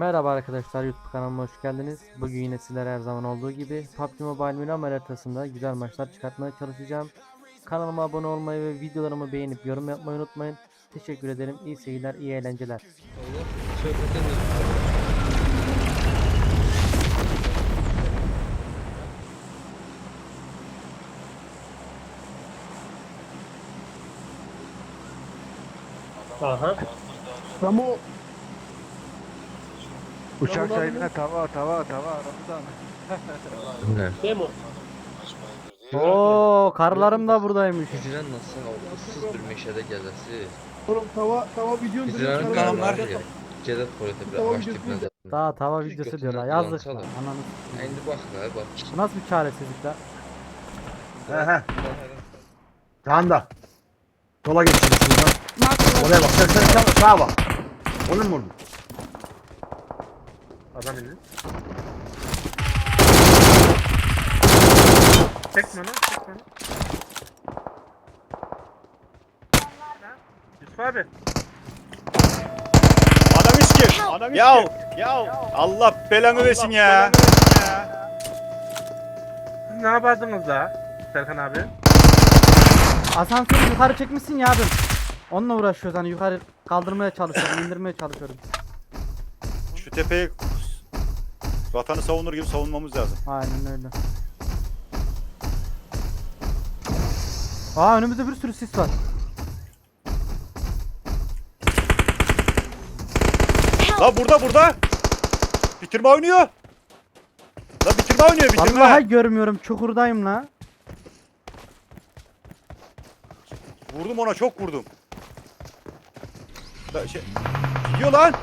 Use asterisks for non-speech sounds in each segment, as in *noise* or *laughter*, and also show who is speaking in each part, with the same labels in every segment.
Speaker 1: Merhaba arkadaşlar YouTube kanalıma hoş geldiniz. Bugün yine sizlere her zaman olduğu gibi PUBG Mobile Miramar haritasında güzel maçlar çıkartmaya çalışacağım. Kanalıma abone olmayı ve videolarımı beğenip yorum yapmayı unutmayın. Teşekkür ederim. İyi seyirler, iyi eğlenceler.
Speaker 2: Aha.
Speaker 3: Ramo
Speaker 4: Uçak
Speaker 3: Tamam,
Speaker 4: sahibine tava tava tava Ramazan.
Speaker 2: Demo.
Speaker 1: Oo, karlarım da buradaymış.
Speaker 5: Hicran nasıl ıssız bir meşədə gəzəsi.
Speaker 3: oğlum tava tava videonun
Speaker 5: Hicranın
Speaker 3: direkt
Speaker 5: qanunlar
Speaker 3: kenarında-
Speaker 5: Gedət tualetə bir
Speaker 3: Tamam,
Speaker 5: ağac
Speaker 3: biz
Speaker 5: dibinə də.
Speaker 1: Daha tava videosu diyorlar. Yazdık. Ananı.
Speaker 5: Ha, İndi bax da, bax.
Speaker 1: Bu nasıl bir çaresizlik lan?
Speaker 3: He he. Sağında. Sola geçeceğiz şuradan. Oraya bak. Sen sen sen sağa bak. Onu mu vurdun?
Speaker 2: Adam indi. Çekme lan, çekme lan. Yusuf abi.
Speaker 6: Adam iski. Adam ya, ya Allah belanı versin ya.
Speaker 2: Siz ne yapardınız da Serkan abi?
Speaker 1: Asansörü yukarı çekmişsin ya abim. Onunla uğraşıyoruz hani yukarı kaldırmaya çalışıyorum, indirmeye çalışıyorum.
Speaker 6: Şu tepeyi vatanı savunur gibi savunmamız lazım.
Speaker 1: Aynen öyle. Aa önümüzde bir sürü sis var.
Speaker 6: La burada burada. Bitirme oynuyor. La bitirme oynuyor bitirme.
Speaker 1: Vallahi görmüyorum çukurdayım la.
Speaker 6: Vurdum ona çok vurdum. La şey gidiyor lan.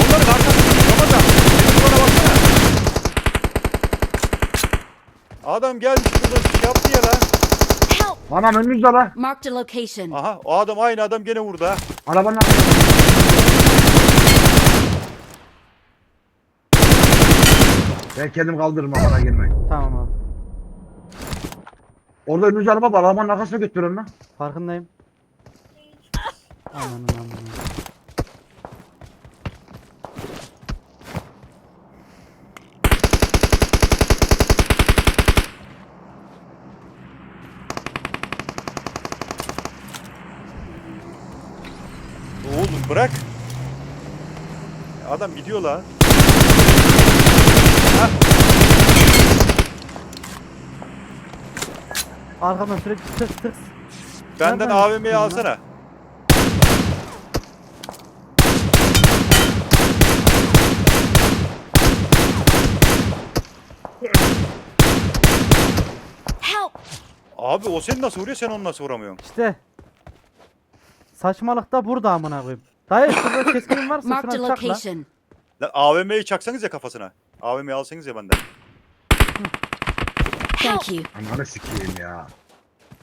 Speaker 6: Onların arkasında Ramazan. Benim ona baksana. Adam gelmiş burada şey yaptı ya lan.
Speaker 7: Help!
Speaker 3: Anam önünüzde lan.
Speaker 7: Marked a location.
Speaker 6: Aha o adam aynı adam gene vurdu ha.
Speaker 3: Arabanın arkasında. Ben kendim kaldırırım bana girmeyin.
Speaker 1: Tamam abi.
Speaker 3: Orada önünüzde araba var. Arabanın arkasına götürün lan.
Speaker 1: Farkındayım. *laughs* Aman aman aman.
Speaker 6: Oğlum bırak. Adam gidiyor lan.
Speaker 1: Arkadan sürekli tık tık.
Speaker 6: Benden
Speaker 1: Nereden
Speaker 6: AVM'yi
Speaker 1: çıktın lan?
Speaker 6: alsana.
Speaker 7: Help!
Speaker 6: Abi o seni nasıl vuruyor sen onu nasıl vuramıyorsun?
Speaker 1: İşte. Saçmalık da burada amına koyayım. Dayı şurada *coughs* keskinim varsa
Speaker 7: Marked a
Speaker 1: şuna
Speaker 7: location.
Speaker 6: Lan AVM'yi çaksanız ya kafasına. AVM'yi alsanız ya benden.
Speaker 7: Thank you.
Speaker 3: Ananı sikeyim ya.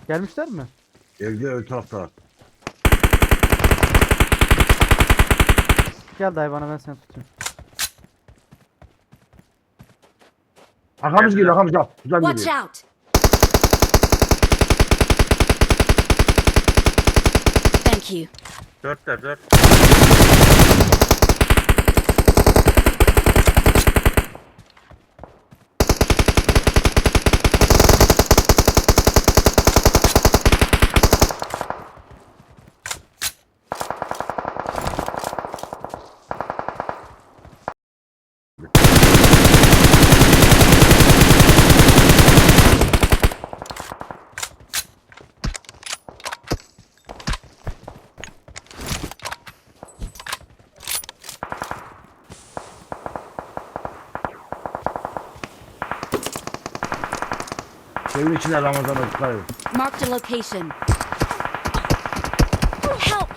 Speaker 1: Gelmişler mi?
Speaker 3: Evde ön tarafta.
Speaker 1: Gel dayı bana ben seni tutayım.
Speaker 3: Arkamız geliyor arkamız al. Güzel
Speaker 7: Watch
Speaker 3: geliyor.
Speaker 7: out! Thank you.
Speaker 3: Evin içinde Ramazan'a dikkat edin.
Speaker 7: Marked a location. Help!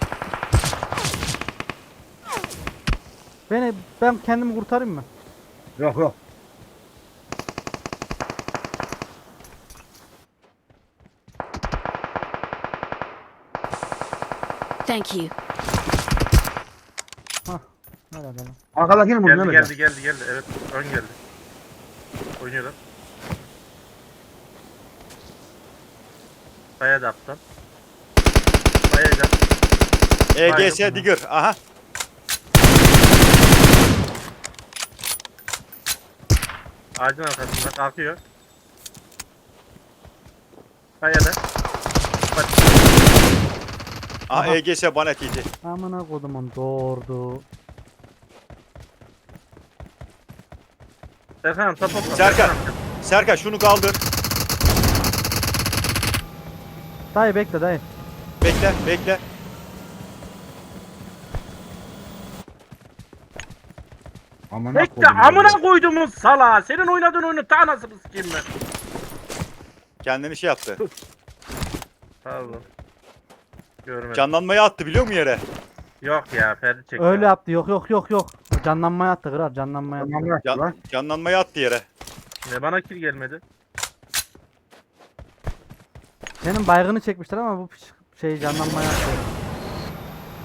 Speaker 1: Beni ben kendimi kurtarayım mı?
Speaker 3: Yok yok.
Speaker 7: Thank you.
Speaker 1: Hadi hadi.
Speaker 3: Arkadakini vurdun
Speaker 2: Geldi
Speaker 3: değil mi?
Speaker 2: geldi geldi geldi. Evet ön geldi. Oynuyorlar. Kaya da aptal. Kaya da.
Speaker 6: EGS Hayır, Digger. Aha.
Speaker 2: Ağacın arkasında kalkıyor. Kaya da. Bak.
Speaker 6: Aha, Aha. EGS bana TT.
Speaker 1: Amına kodumun doğurdu.
Speaker 2: Serkan topa.
Speaker 6: Serkan. Serkan şunu kaldır.
Speaker 1: Dayı bekle dayı.
Speaker 6: Bekle bekle.
Speaker 3: Amına
Speaker 2: Bekle
Speaker 3: koydum
Speaker 2: amına
Speaker 3: ya.
Speaker 2: koyduğumuz sala. Senin oynadığın oyunu ta nasıl sikeyim ben.
Speaker 6: Kendini şey yaptı.
Speaker 2: Pardon. Görmedim.
Speaker 6: Canlanmayı attı biliyor musun yere?
Speaker 2: Yok ya Ferdi çekti.
Speaker 1: Öyle yaptı yok yok yok yok. Canlanmaya attı kırar canlanmaya attı.
Speaker 6: Can,
Speaker 3: lan.
Speaker 6: canlanmayı attı yere.
Speaker 2: Ne bana kill gelmedi.
Speaker 1: Senin baygını çekmişler ama bu piç- şey canlanmaya attı.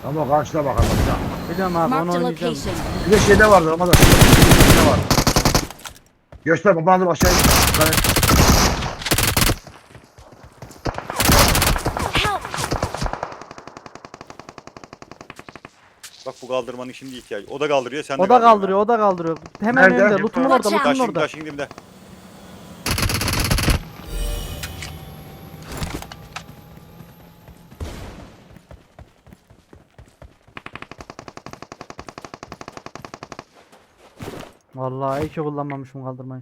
Speaker 3: Ama karşıda bakalım. Ya.
Speaker 1: Biliyorum abi onu
Speaker 7: a
Speaker 1: oynayacağım.
Speaker 7: location.
Speaker 3: Bir de şeyde vardı ama da. Ne var? Göster babanı aşağıya.
Speaker 7: Help!
Speaker 6: Bak bu kaldırmanın şimdi ihtiyacı. O da kaldırıyor sen de
Speaker 1: O da kaldırıyor o da kaldırıyor. Hemen
Speaker 3: Nerede?
Speaker 1: önünde lootumun orada
Speaker 7: Watch out.
Speaker 1: lootumun
Speaker 6: Taşın
Speaker 1: orada.
Speaker 6: taşın dibinde.
Speaker 1: Vallahi iyi ki kullanmamışım kaldırmayı.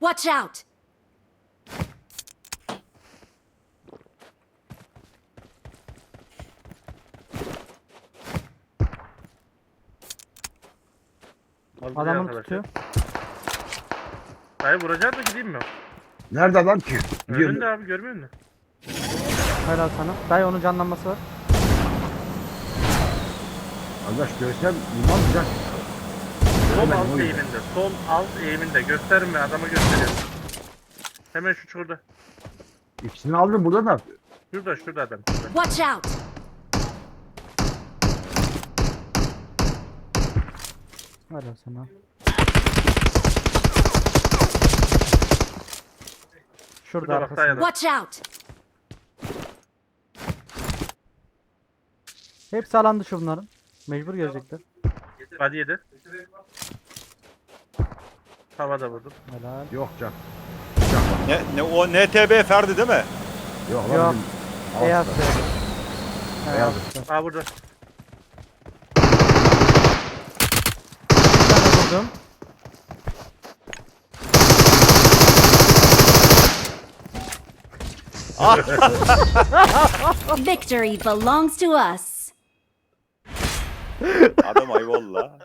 Speaker 7: Watch out!
Speaker 2: Vallahi
Speaker 1: Adamını
Speaker 2: arkadaşlar.
Speaker 1: tutuyor.
Speaker 2: Dayı vuracak mı gideyim mi?
Speaker 3: Nerede adam ki?
Speaker 2: Önünde
Speaker 3: Gidiyor.
Speaker 2: abi görmüyor musun?
Speaker 1: Helal sana. Dayı onun canlanması var.
Speaker 3: Arkadaş görsem iman güzel.
Speaker 2: Sol
Speaker 3: Hemen
Speaker 2: alt
Speaker 3: oyun.
Speaker 2: eğiminde. Sol alt eğiminde. Gösterme adama gösteriyorum. Hemen şu çukurda.
Speaker 3: İkisini aldım burada da.
Speaker 2: Şurada şurada adam. Şurada.
Speaker 7: Watch out!
Speaker 1: Helal sana. Şurada
Speaker 2: bak
Speaker 1: arkasında.
Speaker 7: Watch out!
Speaker 1: Hepsi alan dışı bunların. Mecbur gelecekler.
Speaker 2: Hadi yedi. Havada vurdum.
Speaker 1: Helal.
Speaker 3: Yok can.
Speaker 6: Ne, ne o NTB Ferdi değil mi?
Speaker 3: Yok
Speaker 1: Yok.
Speaker 3: lan. bizim
Speaker 1: Beyaz.
Speaker 3: Ağustos'ta.
Speaker 1: Beyaz.
Speaker 3: Beyaz.
Speaker 2: Aa burada.
Speaker 1: Bir tane vurdum. *laughs*
Speaker 7: Victory belongs to us.
Speaker 6: Adam ayvallah.